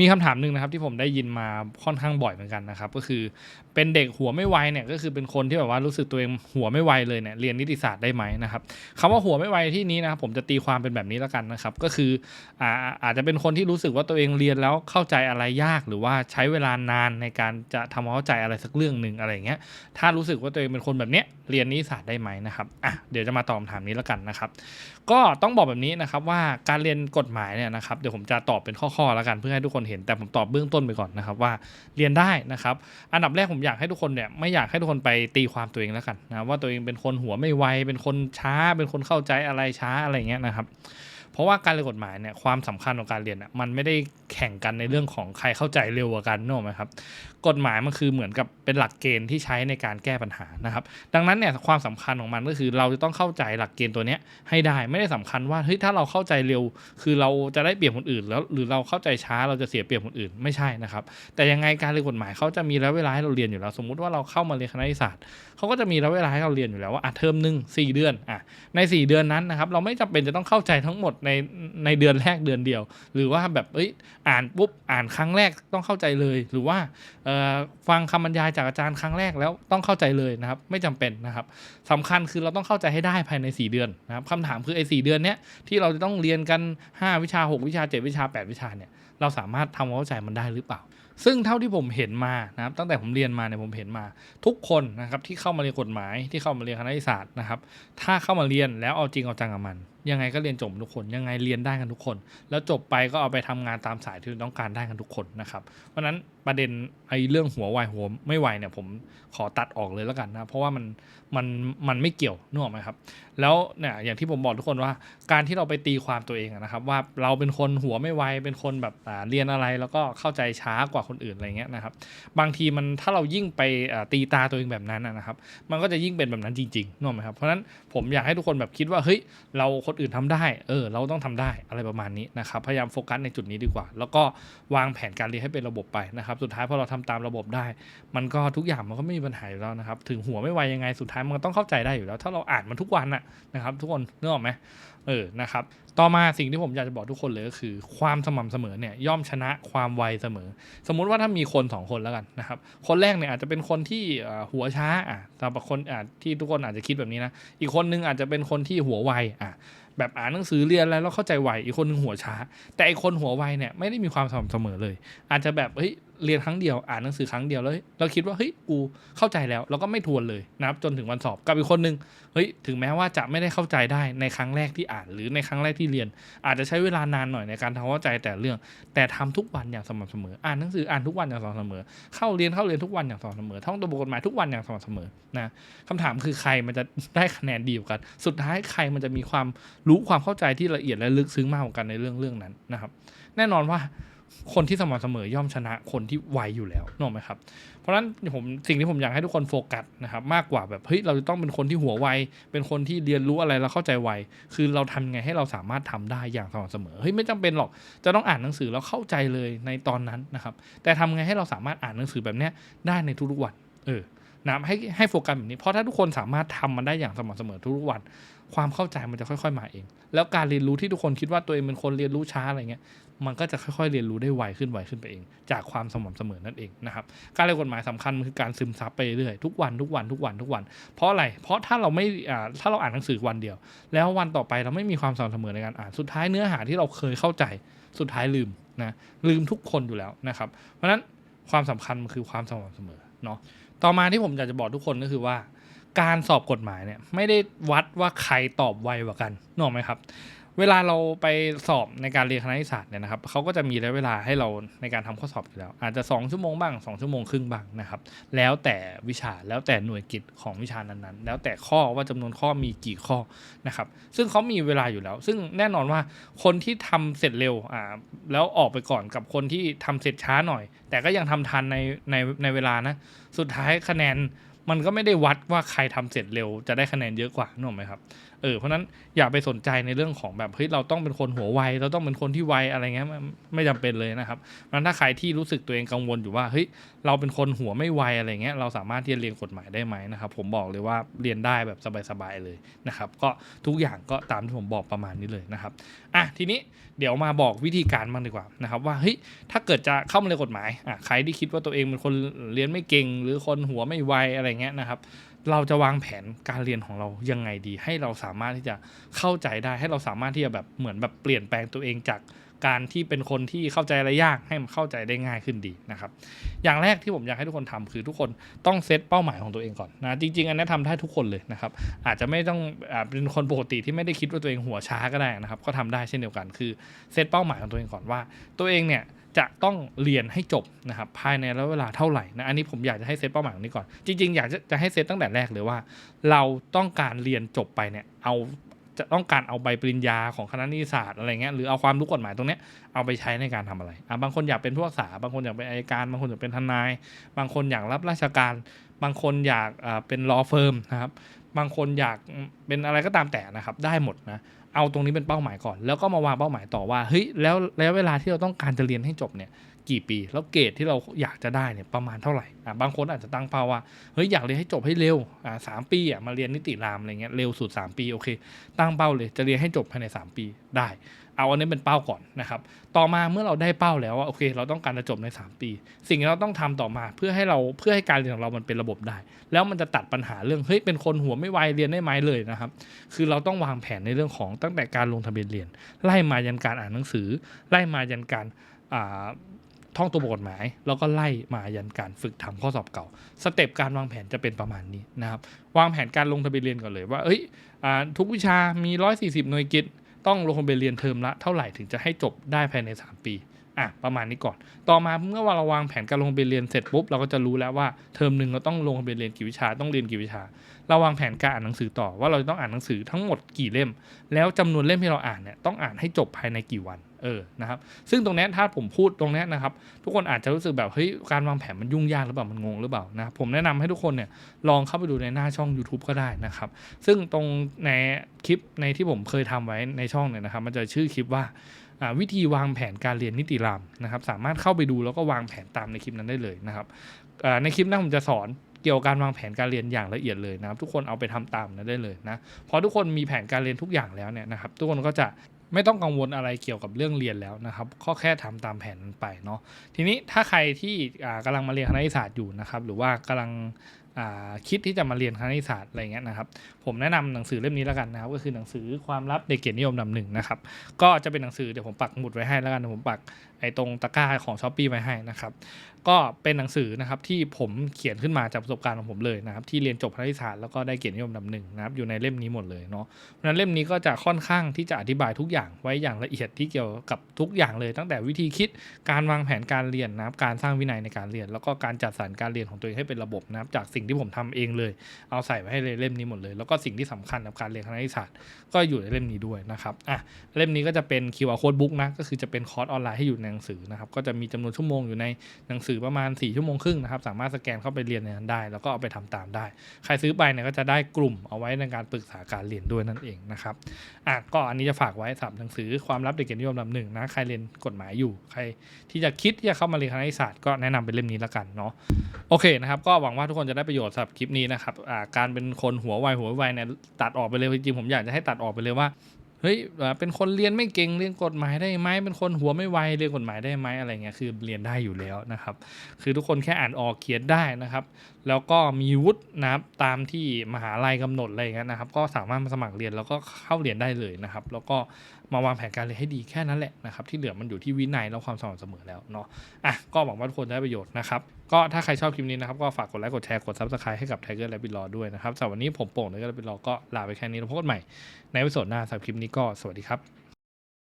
มีคำถามหนึ่งนะครับที่ผมได้ยินมาค่อนข้างบ่อยเหมือนกันนะครับ ก็คือเป็นเด็กหัวไม่ไวเนี่ยก็คือเป็นคนที่แบบว่ารู้สึกตัวเองหัวไม่ไวเลยเนี่ยเรียนนิติศาสตร์ได้ไหมนะครับคำว่าหัวไม่ไวที่นี้นะครับผมจะตีความเป็นแบบนี้แล้วกันนะครับ ก็คืออาอาจจะเป็นคนที่รู้สึกว่าตัวเองเรียนแล้วเข้าใจอะไรยาก หรือว่าใช้เวลานานในการจะทำความเข้าใจอะไรสักเรื่องหนึ่งอะไรอย่างเงี้ยถ้ารู้สึกว่าตัวเองเป็นคนแบบเนี้ยเรียนนิติศาสตร์ได้ไหมนะครับอะเดี๋ยวจะมาตอบคำถามนี้แล้วกันนะครับ ก็ต้องบอกแบบนี้นะครับว่าการเรียนกฎหมายเนี่ยนะครับเดี๋ยวผมจะตอบเป็นข้อๆแล้วกันเพื่อให้ทุกคนเห็นแต่ผมตอบเบื้องต้นไปก่อนนะครับว่าเรียนได้นะครับ อันดับแรกผมอยากให้ทุกคนเนี่ยไม่อยากให้ทุกคนไปตีความตัวเองแล้วกันนะว่าตัวเองเป็นคนหัวไม่ไวเป็นคนช้า เป็นคนเข้าใจอะไรช้าอะไรเงี้ยนะครับ เพราะว่าการเรียนกฎหมายเนี่ยความสำคัญของการเรียนเนี่ยมันไม่ได้แข่งกันในเรื่องของใครเข้าใจเร็วกว่ากันนึกออกไหมครับกฎหมายมันคือเหมือนกับเป็นหลักเกณฑ์ที่ใช้ในการแก้ปัญหานะครับ ดังนั้นเนี่ยความสำคัญของมันก็คือเราจะต้องเข้าใจหลักเกณฑ์ตัวเนี้ยให้ได้ไม่ได้สำคัญว่าเฮ้ยถ้าเราเข้าใจเร็ว คือเราจะได้เปรียบคนอื่น แล้วหรือเราเข้าใจช้าเราจะเสียเปรียบคนอื่นไม่ใช่นะครับ แต่ยังไงการเรียนกฎหมายเขาจะมีระยะเวลาให้เราเรียนอยู่แล้ว สมมุติว่าเราเข้ามาเรียนคณะศาสตร์เขาก็จะมีระยะเวลาให้เราเรียนอยู่แล้วว่าอะเทอมหนึ่งสี่เดือนอะในสี่เดือนนั้นนะครับเราไม่จำเป็นจะต้องเข้าใจทั้งหมดในในเดือนแรกเดือนเดียว หรือว่าแบบเอ้ยอ่านปุ๊บอ่านครั้งแรกต้องเข้าใจเลย หรือว่าฟังคำบรรยายจากอาจารย์ครั้งแรกแล้วต้องเข้าใจเลยนะครับไม่จำเป็นนะครับสำคัญคือเราต้องเข้าใจให้ได้ภายใน 4 เดือนนะครับคำถามคือไอ้สเดือนเนี้ยที่เราจะต้องเรียนกัน 5 วิชา 6 วิชา 7 วิชา 8 วิชาเนี่ยเราสามารถทำความเข้าใจมันได้หรือเปล่าซึ่งเท่าที่ผมเห็นมานะครับตั้งแต่ผมเรียนมาเนี่ยผมเห็นมา ทุกคนนะครับที่เข้ามาเรียนกฎหมายที่เข้ามาเรียนคณะศาสตร์นะครับถ้าเข้ามาเรียนแล้วเอาจริงเอาจังกับมัน ยังไงก็เรียนจบทุกคน ยังไงเรียนได้กันทุกคน แล้วจบไปก็เอาไปทำงานตามสายที่ต้องการได้กันทุกคนนะครับ เพราะนั้นประเด็นไอ้เรื่องหัวไวหัวไม่ไวเนี่ยผมขอตัดออกเลยแล้วกันนะ เพราะว่ามันมันมันไม่เกี่ยวนึกออกไหมครับ แล้วเนี่ยอย่างที่ผมบอกทุกคนว่า การที่เราไปตีความตัวเองนะครับ ว่าเราเป็นคนหัวไม่ไวเป็นคนแบบเรียนอะไรแล้วก็เข้าใจช้ากว่าคนอื่นอะไรเงี้ยนะครับ บางทีมันถ้าเรายิ่งไปตีตาตัวเองแบบนั้นนะครับ มันก็จะยิ่งเป็นแบบนั้นจริงๆนึกออกไหมครับเพราะฉะนั้นผมอยากให้ทุกคนแบบคิดว่าเฮ้ยเราคนอื่นทำได้เออเราต้องทำได้อะไรประมาณนี้นะครับพยายามโฟกัสในจุดนี้ดีกว่า แล้วก็วางแผนการเรียนให้เป็นระบบไปนะครับ สุดท้ายพอเราทำตามระบบได้ มันก็ทุกอย่างมันก็ไม่มีปัญหาอยู่แล้วนะครับ ถึงหัวไม่ไวยังไงสุดท้ายมันก็ต้องเข้าใจได้อยู่แล้ว ถ้าเราอ่านมันทุกวันน่ะนะครับ ทุกคนนึกออกไหม เออนะครับต่อมาสิ่งที่ผมอยากจะบอกทุกคนเลยก็คือ ความสม่ำเสมอเนี่ยย่อมชนะความไวเสมอ สมมุติว่าถ้ามีคนสองคนแล้วกันนะครับคนแรกเนี่ยอาจจะเป็นคนที่หัวช้าอะสำหรับคนอะที่ทุกคนอาจจะคิดแบบนี้นะอีกคนนึงอาจจะเป็นคนที่หัวไวอะแบบอ่านหนังสือเรียนอะไรแล้วเข้าใจไวอีกคนนึงหัวช้า แต่อีกคนหัวไวเนี่ยไม่ได้มีความสม่ำเสมอเลย อาจจะแบบเฮ้ย เรียนครั้งเดียวอ่านหนังสือครั้งเดียวแล้วเราคิดว่าเฮ้ยกูเข้าใจแล้วเราก็ไม่ทวนเลยนะครับจนถึงวันสอบกับอีกคนนึงเฮ้ยถึงแม้ว่าจะไม่ได้เข้าใจได้ในครั้งแรกที่อ่าน หรือในครั้งแรกที่เรียน อาจจะใช้เวลานานหน่อยในการทำเข้าใจแต่เรื่อง แต่ทำทุกวันอย่างสม่ำเสมอ อ่านหนังสืออ่านทุกวันอย่างสม่ำเสมอ เข้าเรียนเข้าเรียนทุกวันอย่างสม่ำเสมอท่องตัวบทกฎหมายทุกวันอย่างสม่ำเสมอนะคำถามคือใครมันจะได้คะแนนดีกว่ากัน สุดท้ายใครมันจะมีความรู้ความเข้าใจที่ละเอียดและลึกซึ้งมากกว่ากันในเรื่องเรื่องนั้นนะครับ แน่นอนว่า คนที่สม่ำเสมอย่อมชนะคนที่ไวอยู่แล้วนึกออกไหมครับ เพราะฉะนั้นผมสิ่งที่ผมอยากให้ทุกคนโฟกัสนะครับมากกว่าแบบเฮ้ยเราจะต้องเป็นคนที่หัวไว เป็นคนที่เรียนรู้อะไรแล้วเข้าใจไว คือเราทำยังไงให้เราสามารถทำได้อย่างสม่ำเสมอเฮ้ยไม่จำเป็นหรอกจะต้องอ่านหนังสือแล้วเข้าใจเลยในตอนนั้นนะครับ แต่ทำไงให้เราสามารถอ่านหนังสือแบบเนี้ยได้ในทุกๆวันเออนะให้ให้โฟกัสแบบนี้เพราะถ้าทุกคนสามารถทำมันได้อย่างสม่ำเสมอทุกๆวันความเข้าใจมันจะค่อย ๆ มาเอง แล้วการเรียนรู้ที่ทุกคนคิดว่าตัวเองเป็นคนเรียนรู้ช้าอะไรเงี้ย มันก็จะค่อยๆเรียนรู้ได้ไวขึ้นไวขึ้นไปเอง จากความสม่ำเสมอนั่นเองนะครับการเรียนกฎหมายสำคัญมันคือการซึมซับไปเรื่อยทุกวันทุกวันทุกวันทุกวัน เพราะอะไร เพราะถ้าเราไม่ถ้าเราอ่านหนังสือวันเดียว แล้ววันต่อไปเราไม่มีความสม่ำเสมอในการอ่านสุดท้ายเนื้อหาที่เราเคยเข้าใจสุดท้ายลืมนะลืมทุกคนอยู่แล้วนะครับเพราะฉะนั้นความสำคัญมันคือความสม่ำเสมอเนาะต่อมาที่ผมอยากจะบอกทุกคนก็คือว่า การสอบกฎหมายเนี่ยไม่ได้วัดว่าใครตอบไวกว่ากันนึกออกไหมครับ เวลาเราไปสอบในการเรียนคณะศาสตร์เนี่ยนะครับเขาก็จะมีระยะเวลาให้เราในการทำข้อสอบอยู่แล้ว อาจจะ 2 ชั่วโมงบ้าง 2 ชั่วโมงครึ่งบ้างนะครับแล้วแต่วิชาแล้วแต่หน่วยกิจของวิชานั้นๆ แล้วแต่ข้อว่าจำนวนข้อมีกี่ข้อนะครับซึ่งเขามีเวลาอยู่แล้ว ซึ่งแน่นอนว่าคนที่ทำเสร็จเร็วอ่าแล้วออกไปก่อนกับคนที่ทำเสร็จช้าหน่อย แต่ก็ยังทำทันในในในเวลานะสุดท้ายคะแนนมันก็ไม่ได้วัดว่าใครทำเสร็จเร็วจะได้คะแนนเยอะกว่านึกออกไหมครับเออเพราะนั้นอย่าไปสนใจในเรื่องของแบบเฮ้ยเราต้องเป็นคนหัวไวเราต้องเป็นคนที่ไวอะไรเงี้ยไม่ไม่จำเป็นเลยนะครับมันถ้าใครที่รู้สึกตัวเองกังวลอยู่ว่าเฮ้ยเราเป็นคนหัวไม่ไวอะไรเงี้ยเราสามารถที่จะเรียนกฎหมายได้ไหมนะครับผมบอกเลยว่าเรียนได้แบบสบายๆเลยนะครับก็ทุกอย่างก็ตามที่ผมบอกประมาณนี้เลยนะครับอะทีนี้เดี๋ยวมาบอกวิธีการบ้างดีกว่านะครับว่าเฮ้ยถ้าเกิดจะเข้ามาเรียนกฎหมายอะใครที่คิดว่าตัวเองเป็นคนเรียนไม่เก่ง หรือคนหัวไม่ไวอะไรเงี้ยนะครับ เราจะวางแผนการเรียนของเรายังไงดี ให้เราสามารถที่จะเข้าใจได้ให้เราสามารถที่จะแบบเหมือนแบบเปลี่ยนแปลงตัวเองจากการที่เป็นคนที่เข้าใจอะไรยากให้มันเข้าใจได้ง่ายขึ้นดีนะครับ อย่างแรกที่ผมอยากให้ทุกคนทำคือทุกคนต้องเซตเป้าหมายของตัวเองก่อนนะจริง ๆ อันนี้ทำได้ทุกคนเลยนะครับ อาจจะไม่ต้องอเป็นคนปกติที่ไม่ได้คิดว่าตัวเองหัวช้าก็ได้นะครับ ก็ทำได้เช่นเดียวกันคือเซตเป้าหมายของตัวเองก่อนว่า ตัวเองเนี่ย จะต้องเรียนให้จบนะครับภายในระยะเวลาเท่าไหร่นะอันนี้ผมอยากจะให้เซตเป้าหมายตรงนี้ก่อน จริง ๆ อยากจะจะให้เซตตั้งแต่แรกเลยว่า เราต้องการเรียนจบไปเนี่ยเอาจะต้องการเอาใบปริญญาของคณะนิติศาสตร์อะไรเงี้ยหรือเอาความรู้กฎหมายตรงเนี้ยเอาไปใช้ในการทำอะไรอะบางคนอยากเป็นผู้รักษา บางคนอยากเป็นอัยการ บางคนอยากเป็นทนาย บางคนอยากรับราชการ บางคนอยากอ่าเป็นลอเฟิร์มนะครับบางคนอยากเป็นอะไรก็ตามแต่นะครับได้หมดนะ เอาตรงนี้เป็นเป้าหมายก่อน แล้วก็มาวางเป้าหมายต่อว่าเฮ้ยแล้วแล้วเวลาที่เราต้องการจะเรียนให้จบเนี่ย กี่ปี แล้วเกรดที่เราอยากจะได้เนี่ยประมาณเท่าไหร่อะบางคนอาจจะตั้งเป้าว่าเฮ้ยอยากเรียนให้จบให้เร็วอ่าสามปีอะมาเรียนนิติรามอะไรเงี้ยเร็วสุด 3 ปีโอเค ตั้งเป้าเลยจะเรียนให้จบภายใน 3 ปีได้ เอาอันนี้เป็นเป้าก่อนนะครับต่อมาเมื่อเราได้เป้าแล้วว่าโอเค เราต้องการจะจบใน 3 ปี สิ่งที่เราต้องทำต่อมาเพื่อให้เราเพื่อให้การเรียนของเรามันเป็นระบบได้ แล้วมันจะตัดปัญหาเรื่องเฮ้ยเป็นคนหัวไม่ไวเรียนได้ไหมเลยนะครับคือเราต้องวางแผนในเรื่องของตั้งแต่การลงทะเบียนเรียน ไล่มายันการอ่านหนังสือ ไล่มายันการอ่า ท่องตัวบทกฎหมาย แล้วก็ไล่มายันการฝึกทำข้อสอบเก่า สเต็ปการวางแผนจะเป็นประมาณนี้นะครับ วางแผนการลงทะเบียนเรียนก่อนเลยว่า เอ้ยอทุกวิชามี 140 หน่วยกิตต้องลงทะเบียนเรียนเทอมละเท่าไหร่ถึงจะให้จบได้ภายใน 3 ปีอะประมาณนี้ก่อน ต่อมาเมื่อเราวางแผนการลงทะเบียนเรียนเสร็จปุ๊บเราก็จะรู้แล้วว่าเทอมหนึ่งเราต้องลงทะเบียนเรียนกี่วิชาต้องเรียนกี่วิชา เราวางแผนการอ่านหนังสือต่อว่าเราจะต้องอ่านหนังสือทั้งหมดกี่เล่ม แล้วจำนวนเล่มที่เราอ่านเนี่ยต้องอ่านให้จบภายในกี่วันเออนะครับซึ่งตรงนี้ถ้าผมพูดตรงนี้นะครับ ทุกคนอาจจะรู้สึกแบบเฮ้ยการวางแผนมันยุ่งยากหรือเปล่ามันงงหรือเปล่านะผมแนะนำให้ทุกคนเนี่ยลองเข้าไปดูในหน้าช่อง YouTube ก็ได้นะครับ ซึ่งตรงในคลิปในที่ผมเคยทำไว้ในช่องเนี่ยนะครับ มันจะชื่อคลิปว่าวิธีวางแผนการเรียนนิติรามนะครับ สามารถเข้าไปดูแล้วก็วางแผนตามในคลิปนั้นได้เลยนะครับในคลิปนั้นผมจะสอน กี่ยวกับการวางแผนการเรียนอย่างละเอียดเลยนะครับ ทุกคนเอาไปทำตามนั้นได้เลยนะพอทุกคนมีแผนการเรียนทุกอย่างแล้วเนี่ยนะครับ ทุกคนก็จะไม่ต้องกังวลอะไรเกี่ยวกับเรื่องเรียนแล้วนะครับก็แค่ทำตามแผนนั้นไปเนาะทีนี้ถ้าใครที่กำกำลังมาเรียนคณะศาสตร์อยู่นะครับ หรือว่ากำลัง คิดที่จะมาเรียนคณะศาสตร์อะไรเงี้ยนะครับ ผมแนะนำหนังสือเล่มนี้แล้วกันนะครับ ก็คือหนังสือความลับเด็กเกียรตินิยมลำหนึ่งนะครับ ก็จะเป็นหนังสือเดี๋ยวผมปักหมุดไว้ให้แล้วกันผมปักไอ้ตรงตะกร้าของช้อปปี้ไว้ให้นะครับ ก็เป็นหนังสือนะครับที่ผมเขียนขึ้นมาจากประสบการณ์ของผมเลยนะครับ ที่เรียนจบคณะศาสตร์แล้วก็ได้เกียรตินิยมลำหนึ่งนะครับอยู่ในเล่มนี้หมดเลยเนาะเพราะนั้นเล่มนี้ก็จะค่อนข้างที่จะอธิบายทุกอย่างไว้อย่างละเอียดที่เกี่ยวกับทุกอย่างเลย ตั้งแต่วิธีคิดการวางแผนการเรียนนะครับการสร้างวินัยในการเรียน แล้วก็การจัดสรรการเรียนของตัวเองให้เป็นระบบนะครับจากสิ่งที่ผมทำเองเลย เอาใส่ไว้ให้เล่มนี้หมดเลย แล้วก็สิ่งที่สำคัญกับการเรียนคณะศาสตร์ก็อยู่ในเล่มนี้ด้วยนะครับอะเล่มนี้ก็จะเป็น QR code book นะก็คือจะเป็นคอร์สออนไลน์ให้อยู่ในหนังสือนะครับก็จะมีจำนวนชั่วโมงอยู่ในหนังสือประมาณ 4 ชั่วโมงครึ่งนะครับสามารถสแกนเข้าไปเรียนในนั้นได้ แล้วก็เอาไปทำตามได้ ใครซื้อไปเนี่ยก็จะได้กลุ่มเอาไว้ในการปรึกษาการเรียนด้วยนั่นเองนะครับอะก็อันนี้จะฝากไว้สำหรับหนังสือความลับเด็กเกียรตินิยมลำหนึ่งนะใครเรียนกฎหมายอยู่ใคร ที่จะคิดที่จะเข้ามาเรียนคณะศาสตร์ก็แนะนำเป็นเล่มนี้แล้วกันเนาะโอเคนะครับก็หวังว่าทุกคนจะได้ประโยชน์สำหรับคลิปนี้นะครับาการเป็นคนหัวไวหัวไวเนี่ยตัดออกไปเลยจริงผมอยากจะให้ตัดออกไปเลยว่าเฮ้ยเป็นคนเรียนไม่เก่งเรียนกฎหมายได้ไหมเป็นคนหัวไม่ไวเรียนกฎหมายได้ไหมอะไรเงี้ยคือเรียนได้อยู่แล้วนะครับ คือทุกคนแค่อ่านออกเขียนได้นะครับ แล้วก็มีวุฒินะครับตามที่มหาลัยกำหนดอะไรเงี้ยนะครับ ก็สามารถมาสมัครเรียนแล้วก็เข้าเรียนได้เลยนะครับ แล้วก็มาวางแผนการเรียนให้ดีแค่นั้นแหละนะครับ ที่เหลือมันอยู่ที่วินัยและความสม่ำเสมอแล้วเนาะอะก็หวังว่าทุกคนจะได้ประโยชน์นะครับ ก็ถ้าใครชอบคลิปนี้นะครับ ก็ฝากกดไลค์กดแชร์กดซับสไครต์ให้กับ Tiger และบิลลอด้วยนะครับสำหรับวันนี้ผมโป่งและก็บิลลอก็ลาไปแค่นี้แล้วพบกันใหม่ในวิดีโอหน้าสำหรับคลิปนี้ก็สวัสดีครับ